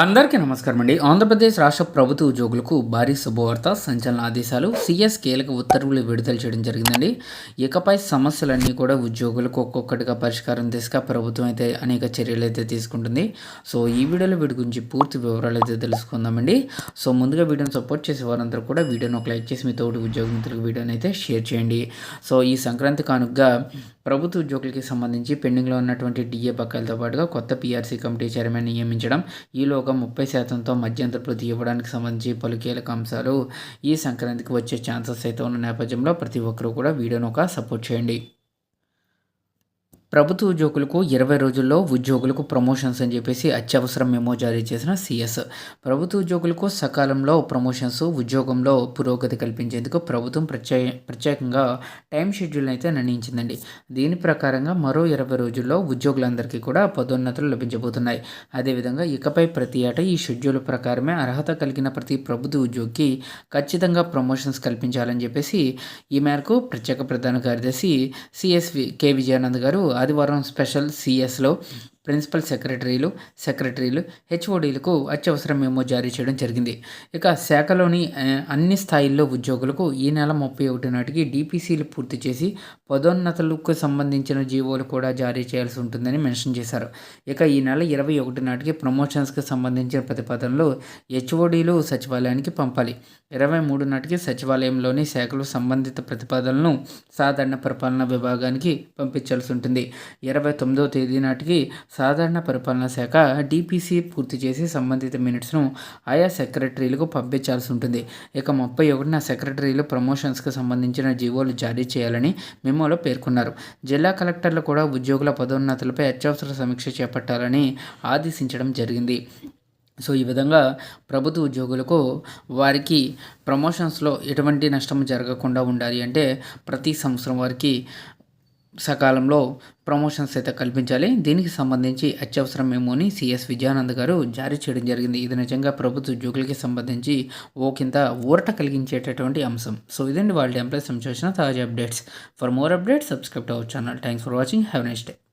అందరికీ నమస్కారం అండి. ఆంధ్రప్రదేశ్ రాష్ట్ర ప్రభుత్వ ఉద్యోగులకు భారీ శుభవార్త సంచలన ఆదేశాలు సీఎస్ కీలక ఉత్తర్వులు విడుదల చేయడం జరిగిందండి. ఇకపై సమస్యలన్నీ కూడా ఉద్యోగులకు ఒక్కొక్కటిగా పరిష్కారం దిశగా ప్రభుత్వం అయితే అనేక చర్యలు అయితే తీసుకుంటుంది. సో ఈ వీడియోలో వీటి గురించి పూర్తి వివరాలు అయితే తెలుసుకుందామండి. సో ముందుగా వీడియోని సపోర్ట్ చేసే వారందరూ కూడా వీడియోని ఒక లైక్ చేసి మీ తోటి ఉద్యోగ మిత్రులకు వీడియోని అయితే షేర్ చేయండి. సో ఈ సంక్రాంతి కానుకగా ప్రభుత్వ ఉద్యోగులకి సంబంధించి పెండింగ్లో ఉన్నటువంటి డిఏ బకాయిలతో పాటుగా కొత్త పీఆర్సీ కమిటీ చైర్మన్ నియమించడం ఈలో ఒక ముప్పై శాతంతో మధ్యంతర వృత్తి ఇవ్వడానికి సంబంధించి పలు కీలక అంశాలు ఈ సంక్రాంతికి వచ్చే ఛాన్సెస్ అయితే ఉన్న నేపథ్యంలో ప్రతి ఒక్కరూ కూడా వీడియోను ఒక సపోర్ట్ చేయండి. ప్రభుత్వ ఉద్యోగులకు ఇరవై రోజుల్లో ఉద్యోగులకు ప్రమోషన్స్ అని చెప్పేసి అత్యవసరం మెమో జారీ చేసిన సిఎస్. ప్రభుత్వ ఉద్యోగులకు సకాలంలో ప్రమోషన్స్ ఉద్యోగంలో పురోగతి కల్పించేందుకు ప్రభుత్వం ప్రత్యేక ప్రత్యేకంగా టైం షెడ్యూల్ అయితే నిర్ణయించిందండి. దీని ప్రకారంగా మరో ఇరవై రోజుల్లో ఉద్యోగులందరికీ కూడా పదోన్నతులు లభించబోతున్నాయి. అదేవిధంగా ఇకపై ప్రతి ఏటా ఈ షెడ్యూల్ ప్రకారమే అర్హత కలిగిన ప్రతి ప్రభుత్వ ఉద్యోగికి ఖచ్చితంగా ప్రమోషన్స్ కల్పించాలని చెప్పేసి ఈ మేరకు ప్రత్యేక ప్రధాన కార్యదర్శి సిఎస్వి కె. విజయానంద్ గారు ఆదివారం స్పెషల్ సిఎస్లో ప్రిన్సిపల్ సెక్రటరీలు సెక్రటరీలు హెచ్ఓడీలకు అత్యవసర మేమో జారీ చేయడం జరిగింది. ఇక శాఖలోని అన్ని స్థాయిల్లో ఉద్యోగులకు ఈ నెల ముప్పై ఒకటి నాటికి డీపీసీలు పూర్తి చేసి పదోన్నతులకు సంబంధించిన జీవోలు కూడా జారీ చేయాల్సి ఉంటుందని మెన్షన్ చేశారు. ఇక ఈ నెల ఇరవై ఒకటి నాటికి ప్రమోషన్స్కి సంబంధించిన ప్రతిపాదనలు హెచ్ఓడీలు సచివాలయానికి పంపాలి. ఇరవై మూడు నాటికి సచివాలయంలోని శాఖలు సంబంధిత ప్రతిపాదనలను సాధారణ పరిపాలనా విభాగానికి పంపించాల్సి ఉంటుంది. ఇరవై తొమ్మిదవ తేదీ నాటికి సాధారణ పరిపాలనా శాఖ డిపిసి పూర్తి చేసి సంబంధిత మినిట్స్ను ఆయా సెక్రటరీలకు పంపించాల్సి ఉంటుంది. ఇక ముప్పై ఒకటిన సెక్రటరీలు ప్రమోషన్స్కి సంబంధించిన జీవోలు జారీ చేయాలని మెమోలో పేర్కొన్నారు. జిల్లా కలెక్టర్లు కూడా ఉద్యోగుల పదోన్నతులపై అత్యవసర సమీక్ష చేపట్టాలని ఆదేశించడం జరిగింది. సో ఈ విధంగా ప్రభుత్వ ఉద్యోగులకు వారికి ప్రమోషన్స్లో ఎటువంటి నష్టం జరగకుండా ఉండాలి అంటే ప్రతి సంవత్సరం వారికి సకాలంలో ప్రమోషన్స్ అయితే కల్పించాలి. దీనికి సంబంధించి అత్యవసరం ఏమోని సిఎస్ విజయానంద్ గారు జారీ చేయడం జరిగింది. ఇది నిజంగా ప్రభుత్వ ఉద్యోగులకి సంబంధించి ఓ కింద ఊరట కలిగించేటటువంటి అంశం. సో ఇదండి వాళ్ళ ఎంప్లాయీస్ సంబంధించిన తాజా updates. For more updates subscribe our channel thanks for watching have next day